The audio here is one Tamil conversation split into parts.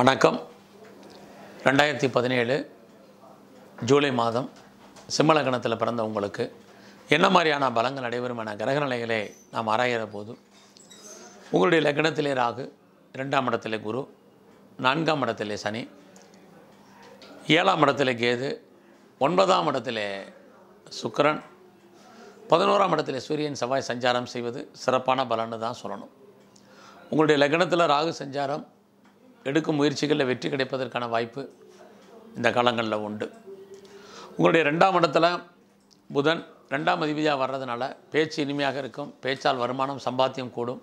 வணக்கம். ரெண்டாயிரத்தி பதினேழு ஜூலை மாதம் சிம்மலக்கணத்தில் பிறந்த உங்களுக்கு என்ன மாதிரியான பலங்கள் நடைபெறும் என கிரக நிலைகளை நாம் ஆராயிற போது உங்களுடைய லக்னத்திலே ராகு இரண்டாம் இடத்திலே குரு நான்காம் இடத்திலே சனி ஏழாம் இடத்திலே கேது ஒன்பதாம் இடத்திலே சுக்கரன் பதினோராம் இடத்திலே சூரியன் செவ்வாய் சஞ்சாரம் செய்வது சிறப்பான பலன்னு தான் சொல்லணும். உங்களுடைய லக்னத்தில் ராகு சஞ்சாரம் எடுக்கும் முயற்சிகளில் வெற்றி கிடைப்பதற்கான வாய்ப்பு இந்த காலங்களில் உண்டு. உங்களுடைய ரெண்டாம் இடத்துல புதன் ரெண்டாம் அதிபதியாக வர்றதுனால பேச்சு இனிமையாக இருக்கும் பேச்சால் வருமானம் சம்பாத்தியம் கூடும்.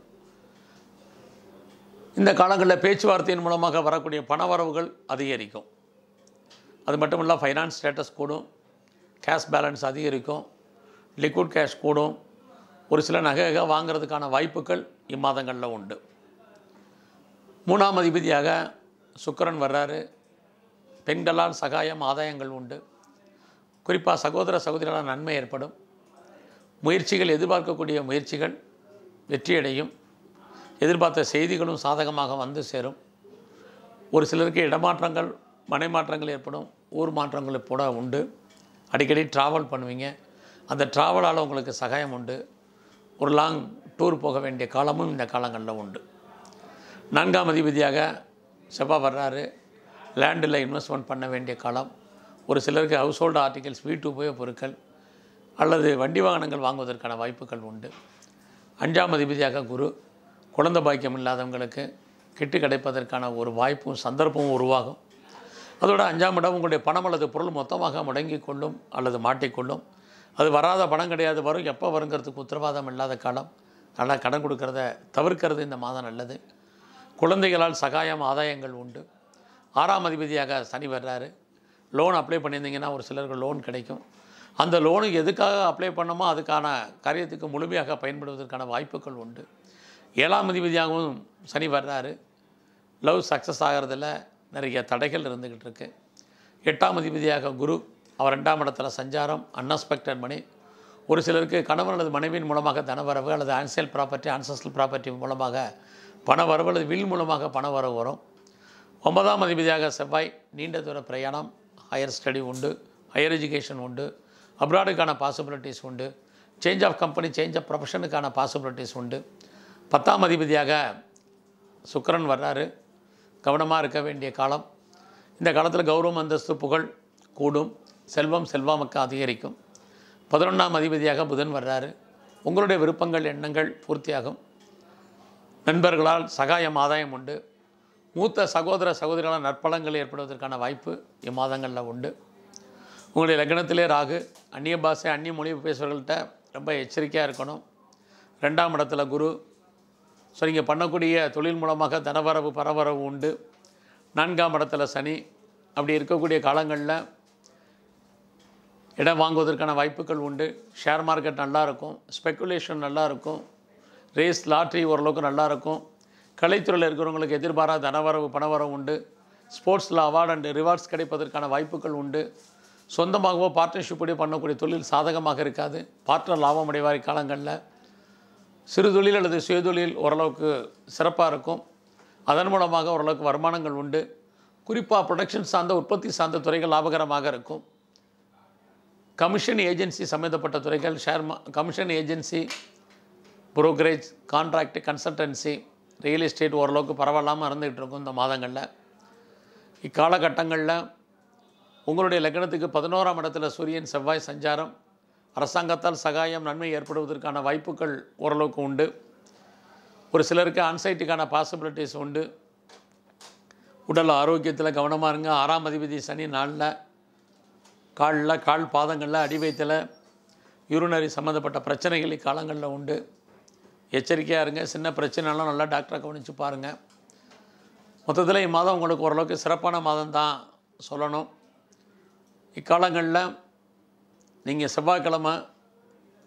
இந்த காலங்களில் பேச்சுவார்த்தையின் மூலமாக வரக்கூடிய பண வரவுகள் அதிகரிக்கும். அது மட்டும் இல்லை ஃபைனான்ஸ் ஸ்டேட்டஸ் கூடும் கேஷ் பேலன்ஸ் அதிகரிக்கும் லிக்விட் கேஷ் கூடும். ஒரு சில நகை வாங்கிறதுக்கான வாய்ப்புகள் இம்மாதங்களில் உண்டு. மூணாம் அதிபதியாக சுக்கிரன் வர்றாரு. பெண்களால் சகாயம் ஆதாயங்கள் உண்டு. குறிப்பாக சகோதர சகோதரிகளால் நன்மை ஏற்படும். முயற்சிகள் எதிர்பார்க்கக்கூடிய முயற்சிகள் வெற்றியடையும். எதிர்பார்த்த செய்திகளும் சாதகமாக வந்து சேரும். ஒரு சிலருக்கு இடமாற்றங்கள் மனை மாற்றங்கள் ஏற்படும். ஊர் மாற்றங்கள் கூட உண்டு. அடிக்கடி ட்ராவல் பண்ணுவீங்க. அந்த ட்ராவலால் உங்களுக்கு சகாயம் உண்டு. ஒரு லாங் டூர் போக வேண்டிய காலமும் இந்த காலங்களில் உண்டு. நான்காம் அதிபதியாக செவ்வாய் வர்றாரு. லேண்டில் இன்வெஸ்ட்மெண்ட் பண்ண வேண்டிய காலம். ஒரு சிலருக்கு ஹவுஸ் ஹோல்டு ஆர்டிகல்ஸ் வீட்டு உபயோக பொருட்கள் அல்லது வண்டி வாகனங்கள் வாங்குவதற்கான வாய்ப்புகள் உண்டு. அஞ்சாம் அதிபதியாக குரு. குழந்தை பாக்கியம் இல்லாதவங்களுக்கு கெட்டு கிடைப்பதற்கான ஒரு வாய்ப்பும் சந்தர்ப்பமும் உருவாகும். அதோட அஞ்சாம் இடம் உங்களுடைய பணம் அல்லது பொருள் மொத்தமாக முடங்கி கொள்ளும் அல்லது மாட்டிக்கொள்ளும் அது வராத பணம் கிடையாது வரும். எப்போ வருங்கிறதுக்கு உத்தரவாதம் இல்லாத காலம். அதனால் கடன் கொடுக்கறத தவிர்க்கிறது இந்த மாதம் நல்லது. குழந்தைகளால் சகாயம் ஆதாயங்கள் உண்டு. ஆறாம் அதிபதியாக சனி வர்றாரு. லோன் அப்ளை பண்ணியிருந்தீங்கன்னா ஒரு சிலருக்கு லோன் கிடைக்கும். அந்த லோனுக்கு எதுக்காக அப்ளை பண்ணமோ அதுக்கான காரியத்துக்கு முழுமையாக பயன்படுவதற்கான வாய்ப்புகள் உண்டு. ஏழாம் அதிபதியாகவும் சனி வர்றாரு. லவ் சக்ஸஸ் ஆகிறதுல நிறைய தடைகள் இருந்துக்கிட்டு இருக்கு. எட்டாம் அதிபதியாக குரு அவர் ரெண்டாம் இடத்துல சஞ்சாரம் அன்எக்ஸ்பெக்டட் மணி ஒரு சிலருக்கு கணவன் அல்லது மனைவியின் மூலமாக தனவரவு அல்லது ஆன்சைல் ப்ராப்பர்ட்டி ஆன்சஸ்டல் ப்ராப்பர்ட்டி மூலமாக பணவரவு அல்லது வில் மூலமாக பணவரவு வரும். ஒன்பதாம் அதிபதியாக செவ்வாய் நீண்ட தூர பிரயாணம் ஹையர் ஸ்டடி உண்டு ஹையர் எஜுகேஷன் உண்டு அப்ராடுக்கான பாசிபிலிட்டிஸ் உண்டு change of company change of ப்ரொஃபஷனுக்கான possibilities உண்டு. பத்தாம் அதிபதியாக சுக்கிரன் வர்றாரு. கவனமாக இருக்க வேண்டிய காலம். இந்த காலத்தில் கௌரவம் அந்தஸ்து புகழ் கூடும். செல்வம் செல்வாமக்கு அதிகரிக்கும். பதினொன்றாம் அதிபதியாக புதன் வர்றாரு. உங்களுடைய விருப்பங்கள் எண்ணங்கள் பூர்த்தியாகும். நண்பர்களால் சகாயம் ஆதாயம் உண்டு. மூத்த சகோதர சகோதரிகளால் நற்பலங்கள் ஏற்படுவதற்கான வாய்ப்பு இம்மாதங்களில் உண்டு. உங்களுடைய லக்னத்திலே ராகு அந்நிய பாஷை அந்நிய மொழி பேசுகிறவர்கள்ட்ட ரொம்ப எச்சரிக்கையாக இருக்கணும். ரெண்டாம் இடத்துல குரு. ஸோ நீங்கள் பண்ணக்கூடிய தொழில் மூலமாக தனவரவு பரவரவு உண்டு. நான்காம் இடத்துல சனி. அப்படி இருக்கக்கூடிய காலங்களில் இடம் வாங்குவதற்கான வாய்ப்புகள் உண்டு. ஷேர் மார்க்கெட் நல்லாயிருக்கும் ஸ்பெக்குலேஷன் நல்லாயிருக்கும் ரேஸ் லாட்ரி ஓரளவுக்கு நல்லா இருக்கும் கலைத்துறையில் இருக்கிறவங்களுக்கு எதிர்பாராத தனவரவு பணவரவு உண்டு. ஸ்போர்ட்ஸில் அவார்டு அண்டு ரிவார்ட்ஸ் கிடைப்பதற்கான வாய்ப்புகள் உண்டு. சொந்தமாகவோ பார்ட்னர்ஷிப்படி பண்ணக்கூடிய தொழில் சாதகமாக இருக்காது. பார்ட்னர் லாபம் அடைவார் காலங்களில். சிறு தொழில் அல்லது சுயதொழில் ஓரளவுக்கு சிறப்பாக இருக்கும். அதன் மூலமாக ஓரளவுக்கு வருமானங்கள் உண்டு. குறிப்பாக ப்ரொடக்ஷன் சார்ந்த உற்பத்தி சார்ந்த துறைகள் லாபகரமாக இருக்கும். கமிஷன் ஏஜென்சி சம்மந்தப்பட்ட துறைகள் ஷேர் மா commission agency brokerage contract consultancy real estate ஓரளவுக்கு பரவாயில்லாமல் இருந்துகிட்டு இருக்கும் இந்த மாதங்களில். இக்காலகட்டங்களில் உங்களுடைய லக்னத்துக்கு பதினோராம் இடத்துல சூரியன் செவ்வாய் சஞ்சாரம் அரசாங்கத்தால் சகாயம் நன்மை ஏற்படுவதற்கான வாய்ப்புகள் ஓரளவுக்கு உண்டு. ஒரு சிலருக்கு அன்சைட்டுக்கான பாசிபிலிட்டிஸ் உண்டு. உடல் ஆரோக்கியத்தில் கவனமாக இருங்க. ஆறாம் அதிபதி சனி நாளில் காலில் கால் பாதங்களில் அடி யூரினரி சம்மந்தப்பட்ட பிரச்சனைகள் இக்காலங்களில் உண்டு. எச்சரிக்கையாக இருங்க. சின்ன பிரச்சனைலாம் நல்லா டாக்டரை கவனித்து பாருங்கள் மொத்தத்தில் இம்மாதம் உங்களுக்கு ஓரளவுக்கு சிறப்பான மாதம் தான் சொல்லணும். இக்காலங்களில் நீங்கள் செவ்வாய்க்கிழமை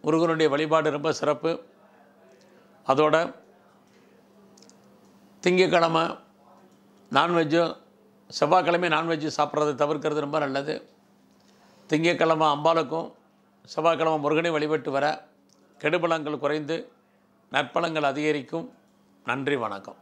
முருகனுடைய வழிபாடு ரொம்ப சிறப்பு. அதோட திங்கக்கிழமை நான்வெஜ்ஜு செவ்வாய்க்கிழமை நான்வெஜ்ஜு சாப்பிட்றதை தவிர்க்கிறது ரொம்ப நல்லது. திங்கக்கிழமை அம்பாளுக்கும் செவ்வாய்க்கிழமை முருகனை வழிபட்டு வர கெடுபலங்கள் குறைந்து நற்பலங்கள் அதிகரிக்கும். நன்றி வணக்கம்.